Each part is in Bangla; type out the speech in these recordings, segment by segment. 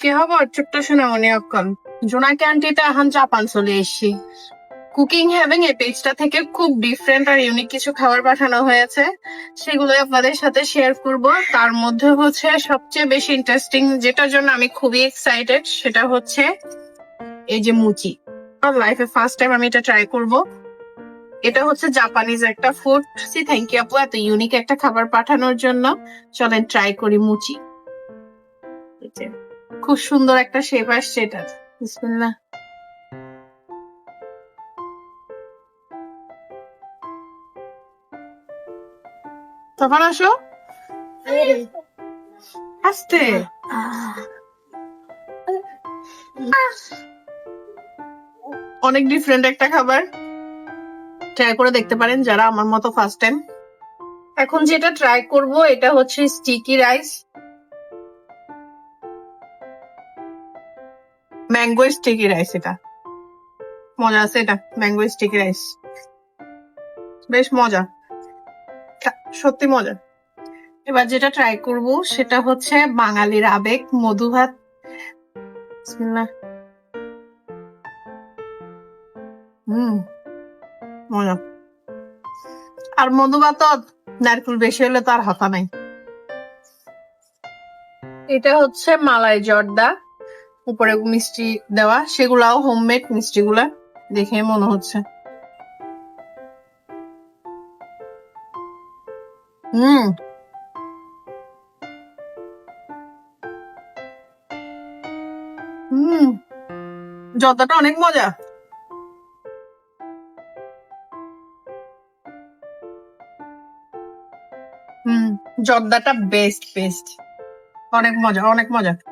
কি খবর? ছোট্ট সোনামণি অক্কন জোনাকি আন্টিটা এখন জাপান চলে এসছি। কুকিং হ্যাভিং এই পেজটা থেকে খুব ডিফারেন্ট আর ইউনিক কিছু খাবার পাঠানো হয়েছে। সেগুলো আপনাদের সাথে শেয়ার করব। তার মধ্যে হচ্ছে সবচেয়ে বেশি ইন্টারেস্টিং যেটার জন্য আমি খুবই এক্সাইটেড সেটা হচ্ছে এই যে মুচি। আমার লাইফে ফার্স্ট টাইম আমি এটা ট্রাই করব। এটা হচ্ছে জাপানিজ একটা ফুড সি থ্যাংক ইউ আপু, এত ইউনিক একটা খাবার পাঠানোর জন্য। চলেন ট্রাই করি মুচি। খুব সুন্দর একটা শেপ আসছে এটা। বিসমিল্লাহ। তখন আসো। আসতে। অনেক ডিফারেন্ট একটা খাবার। ট্রাই করে দেখতে পারেন যারা আমার মতো ফার্স্ট টাইম এখন যেটা ট্রাই করব, এটা হচ্ছে sticky rice mango sticky rice এটা। মজা আছে এটা ম্যাঙ্গো স্টিকি রাইস বেশ মজা। সত্যি মজা। এবার যেটা ট্রাই করব সেটা হচ্ছে বাঙালির আবেগ, মধু ভাত। মজা। আর মধু ভাত নারকেল বেশি হলে তো আর হতা নাই। এটা হচ্ছে মালাই জর্দা। উপরে মিষ্টি দেওয়া, সেগুলাও হোমমেড মিষ্টি গুলা দেখে মনে হচ্ছে। হুম। হুম। জর্দাটা অনেক মজা। হুম জর্দাটা বেস্ট বেস্ট অনেক মজা অনেক মজা।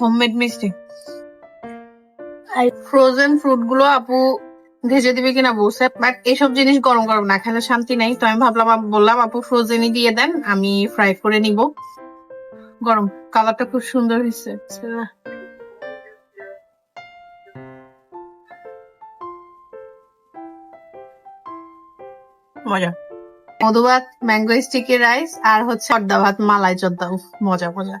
হোমমেড মিষ্টি। ফ্রোজেন ফ্রুটগুলো আপু ভেজে দিবে কিনা বলছে বাট এইসব জিনিস গরম গরম না খেলে শান্তি নেই। তো আমি ভাবলাম বললাম আপু ফ্রোজেনই দিয়ে দেন আমি ফ্রাই করে নিব। গরম কালারটা খুব সুন্দর হয়েছে। মজা। মধু ভাত ম্যাঙ্গো স্টিকি রাইস আর হচ্ছে অর্ধা ভাত মালাই উফ, মজা মজা।